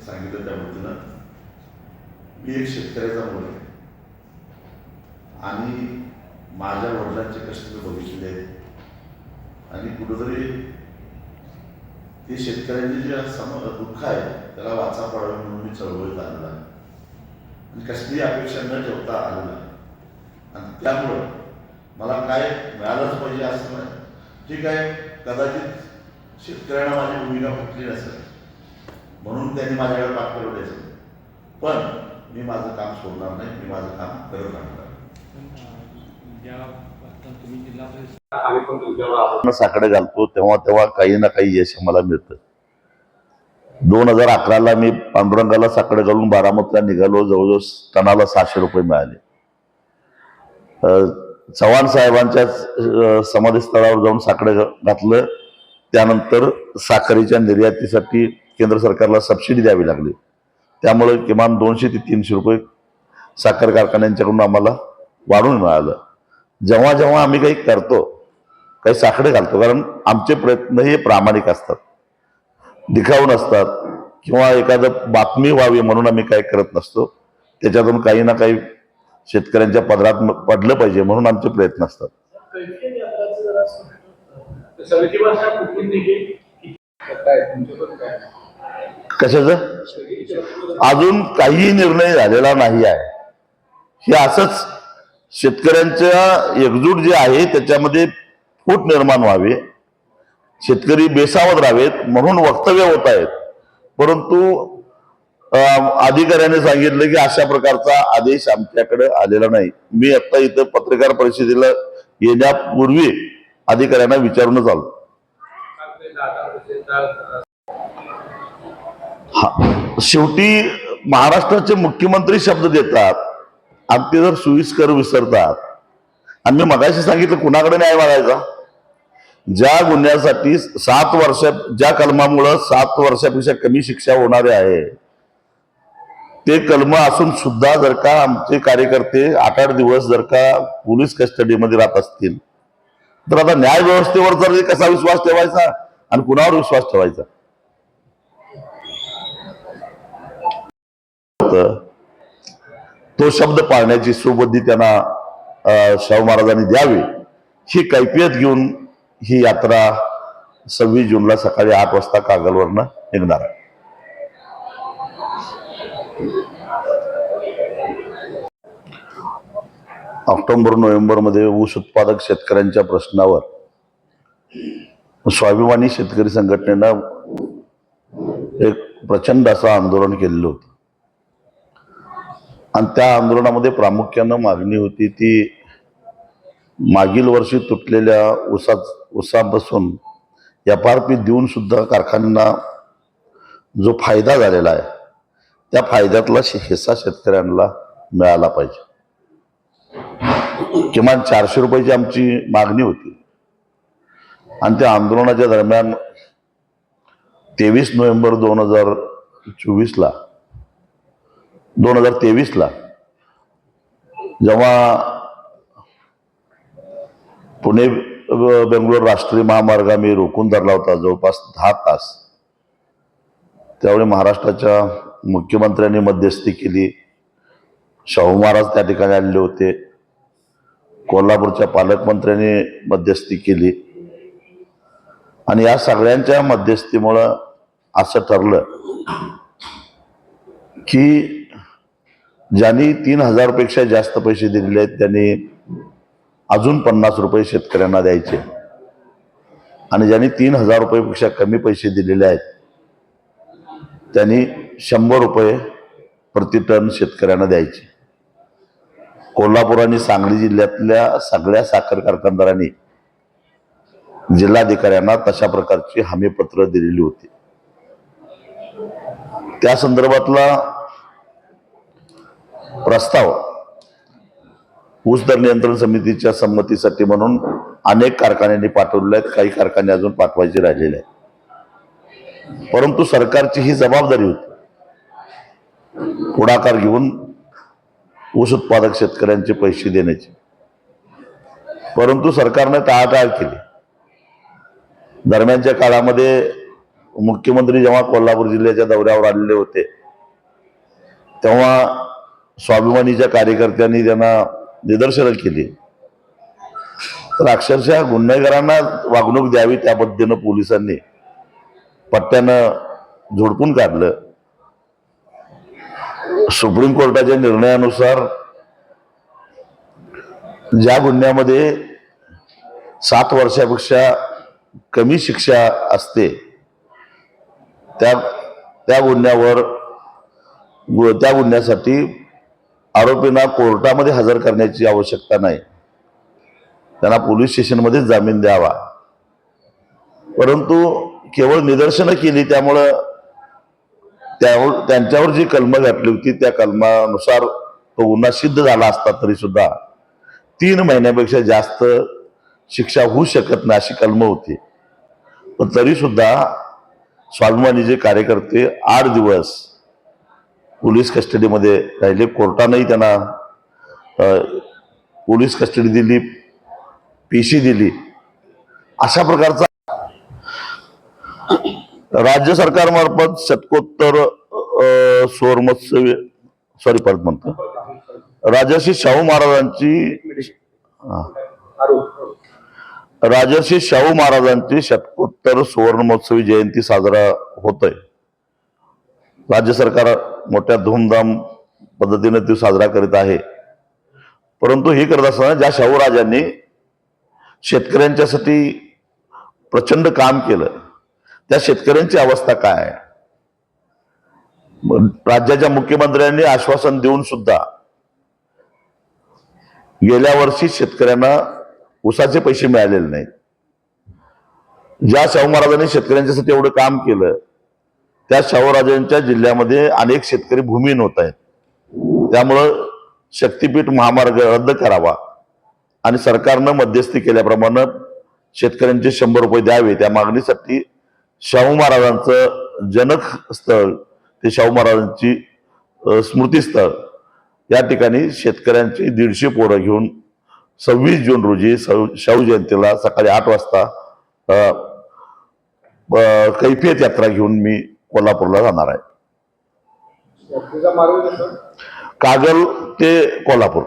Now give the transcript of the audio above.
सांगितलं त्या वतीनं मी एक शेतकऱ्याचा मुलगा आणि माझ्या वडिलांचे कष्ट मी बघितलेले आहेत. आणि कुठंतरी ते शेतकऱ्यांचे जे सम दुःख आहे त्याला वाचा पडावी म्हणून मी चळवळीत आणला आहे. आणि कसलीही अपेक्षा न ठेवता आलेला आहे. आणि त्यामुळं मला काय मिळालंच पाहिजे असं नाही. ठीक आहे कदाचित शेतकऱ्यांना माझी भूमिका फुटली नसेल म्हणून त्यांनी माझ्याकडे पाठ फिरवल्याचं पण मी माझं काम सोडणार नाही मी माझं काम करत राहणार साकडे घालतो तेव्हा तेव्हा काही ना काही यश मला मिळतं. दोन हजार अकराला मी पांडुरंगाला साकडे घालून बारामतीला निघालो जवळजवळ टनाला सहाशे रुपये मिळाले. अं, चव्हाण साहेबांच्याच अं, समाधीस्थळावर जाऊन साकडे घातलं. त्यानंतर साखरेच्या निर्यातीसाठी केंद्र सरकारला सबसिडी द्यावी लागली. त्यामुळे किमान दोनशे ते तीनशे रुपये साखर कारखान्यांच्याकडून आम्हाला वाढून मिळालं. जेव्हा जेव्हा आम्ही काही करतो काही साखडे घालतो कारण आमचे प्रयत्न हे प्रामाणिक असतात. दिखाऊ नसतात किंवा एखादं बातमी व्हावी म्हणून आम्ही काही करत नसतो. त्याच्यातून काही ना काही शेतकऱ्यांच्या पदरात पडलं पाहिजे म्हणून आमचे प्रयत्न असतात. कशाचं? अजून काही निर्णय झालेला नाही आहे. हे असंच शेतकऱ्यांच्या एकजूट जे आहे त्याच्यामध्ये फूट निर्माण व्हावे. शेतकरी बेसावत राहावेत म्हणून वक्तव्य होत आहेत. परंतु अधिकाऱ्याने सांगितलं की अशा प्रकारचा आदेश आमच्याकडे आलेला नाही. मी आता इथं पत्रकार परिषदेला येण्यापूर्वी अधिकाऱ्यांना विचारूनच आलो. हा. शेवटी महाराष्ट्राचे मुख्यमंत्री शब्द देतात आणि ते जर सोयीस्कर विसरतात. आणि मी मगाशी सांगितलं कुणाकडे न्याय मागायचा? ज्या गुन्ह्यासाठी सात वर्ष ज्या कलमामुळं सात वर्षापेक्षा कमी शिक्षा होणारे आहे ते कलम असून सुद्धा जर का आमचे कार्यकर्ते आठ आठ दिवस जर का पोलीस कस्टडीमध्ये राहत असतील तर आता न्याय व्यवस्थेवर जर कसा विश्वास ठेवायचा? आणि कुणावर विश्वास ठेवायचा? तो शब्द पाळण्याची सुबुद्धी त्यांना शाहू महाराजांनी द्यावी ही कैफियत घेऊन ही यात्रा सव्वीस जूनला सकाळी आठ वाजता कागलवरनं निघणार आहे. ऑक्टोबर नोव्हेंबरमध्ये ऊस उत्पादक शेतकऱ्यांच्या प्रश्नावर स्वाभिमानी शेतकरी संघटनेनं एक प्रचंड असं आंदोलन केलेलं होतं. आणि त्या आंदोलनामध्ये प्रामुख्यानं मागणी होती ती मागील वर्षी तुटलेल्या उसा उसा बसून एफ आर पी देऊन सुद्धा कारखान्यांना जो फायदा झालेला आहे त्या फायद्यातला हिस्सा शेतकऱ्यांना मिळाला पाहिजे. किमान चारशे रुपयाची आमची मागणी होती. आणि त्या आंदोलनाच्या दरम्यान तेवीस नोव्हेंबर दोन हजार चोवीसला दोन हजार तेवीसला. जेव्हा पुणे बेंगलोर राष्ट्रीय महामार्ग आम्ही रोखून धरला होता जवळपास दहा तास. त्यावेळी महाराष्ट्राच्या मुख्यमंत्र्यांनी मध्यस्थी केली. शाहू महाराज त्या ठिकाणी आलेले होते. कोल्हापूरच्या पालकमंत्र्यांनी मध्यस्थी केली. आणि या सगळ्यांच्या मध्यस्थीमुळं असं ठरलं की ज्यांनी तीन हजारपेक्षा जास्त पैसे दिलेले आहेत त्यांनी अजून पन्नास रुपये शेतकऱ्यांना द्यायचे. आणि ज्यांनी तीन हजार रुपयेपेक्षा कमी पैसे दिलेले आहेत त्यांनी शंभर रुपये प्रति टन शेतकऱ्यांना द्यायचे. कोल्हापूर आणि सांगली जिल्ह्यातल्या सगळ्या साखर कारखानदारांनी जिल्हाधिकाऱ्यांना तशा प्रकारची हमीपत्र दिलेली होती. त्या संदर्भातला प्रस्ताव. ऊस दर नियंत्रण समितीच्या संमतीसाठी म्हणून अनेक कारखान्यांनी पाठवलेले आहेत. काही कारखाने अजून पाठवायचे राहिलेले आहेत. परंतु सरकारची ही जबाबदारी होती. पुढाकार घेऊन ऊस उत्पादक शेतकऱ्यांचे पैसे देण्याची. परंतु सरकारने टाळाटाळ केली. दरम्यानच्या काळामध्ये मुख्यमंत्री जेव्हा कोल्हापूर जिल्ह्याच्या दौऱ्यावर आलेले होते तेव्हा स्वाभिमानीच्या कार्यकर्त्यांनी त्यांना निदर्शनं केली. तर अक्षरशः गुन्हेगारांना वागणूक द्यावी त्या पद्धतीनं पोलिसांनी पट्ट्यानं झोडपून काढलं. सुप्रीम कोर्टाच्या निर्णयानुसार ज्या गुन्ह्यामध्ये सात वर्षापेक्षा कमी शिक्षा असते त्या त्या गुन्ह्यावर गु- त्या गुन्ह्यासाठी आरोपींना कोर्टामध्ये हजर करण्याची आवश्यकता नाही. त्यांना पोलीस स्टेशनमध्येच जामीन द्यावा. परंतु केवळ निदर्शनं केली त्यामुळं त्यावर त्यांच्यावर जी कलमं घातली होती त्या कलमानुसार तो गुन्हा सिद्ध झाला असता तरी सुद्धा तीन महिन्यापेक्षा जास्त शिक्षा होऊ शकत नाही अशी कलमं होती. पण तरी सुद्धा स्वाभिमानीचे कार्यकर्ते आठ दिवस पोलीस कस्टडीमध्ये राहिले. कोर्टानंही त्यांना पोलीस कस्टडी दिली पीसी दिली. अशा प्रकारचा राज्य सरकारमार्फत शतकोत्तर अ, सॉरी परत म्हणतो. राजर्षी शाहू महाराजांची राजर्षी शाहू महाराजांची शतकोत्तर सुवर्ण महोत्सवी जयंती साजरा होत आहे राज्य सरकार मोठ्या धूमधाम पद्धतीने ती साजरा करीत आहे. परंतु हे करत असताना ज्या शाहू राजांनी शेतकऱ्यांच्यासाठी प्रचंड काम केलं त्या शेतकऱ्यांची अवस्था काय? आहे राज्याच्या मुख्यमंत्र्यांनी आश्वासन देऊन सुद्धा गेल्या वर्षी शेतकऱ्यांना उसाचे पैसे मिळालेले नाहीत. ज्या शाहू महाराजांनी शेतकऱ्यांच्यासाठी एवढं काम केलं त्या शाहूराजांच्या जिल्ह्यामध्ये अनेक शेतकरी भूमिहीन होत आहेत. त्यामुळं शक्तीपीठ महामार्ग रद्द करावा आणि सरकारनं मध्यस्थी केल्याप्रमाणे शेतकऱ्यांचे शंभर रुपये द्यावे. त्या मागणीसाठी शाहू महाराजांचं जनक स्थळ ते शाहू महाराजांची स्मृतीस्थळ या ठिकाणी शेतकऱ्यांची दीडशे पोरं घेऊन सव्वीस जून रोजी शाहू शाहू जयंतीला सकाळी आठ वाजता कैफियत यात्रा घेऊन मी कोल्हापूरला जाणार आहे. कागल ते कोल्हापूर.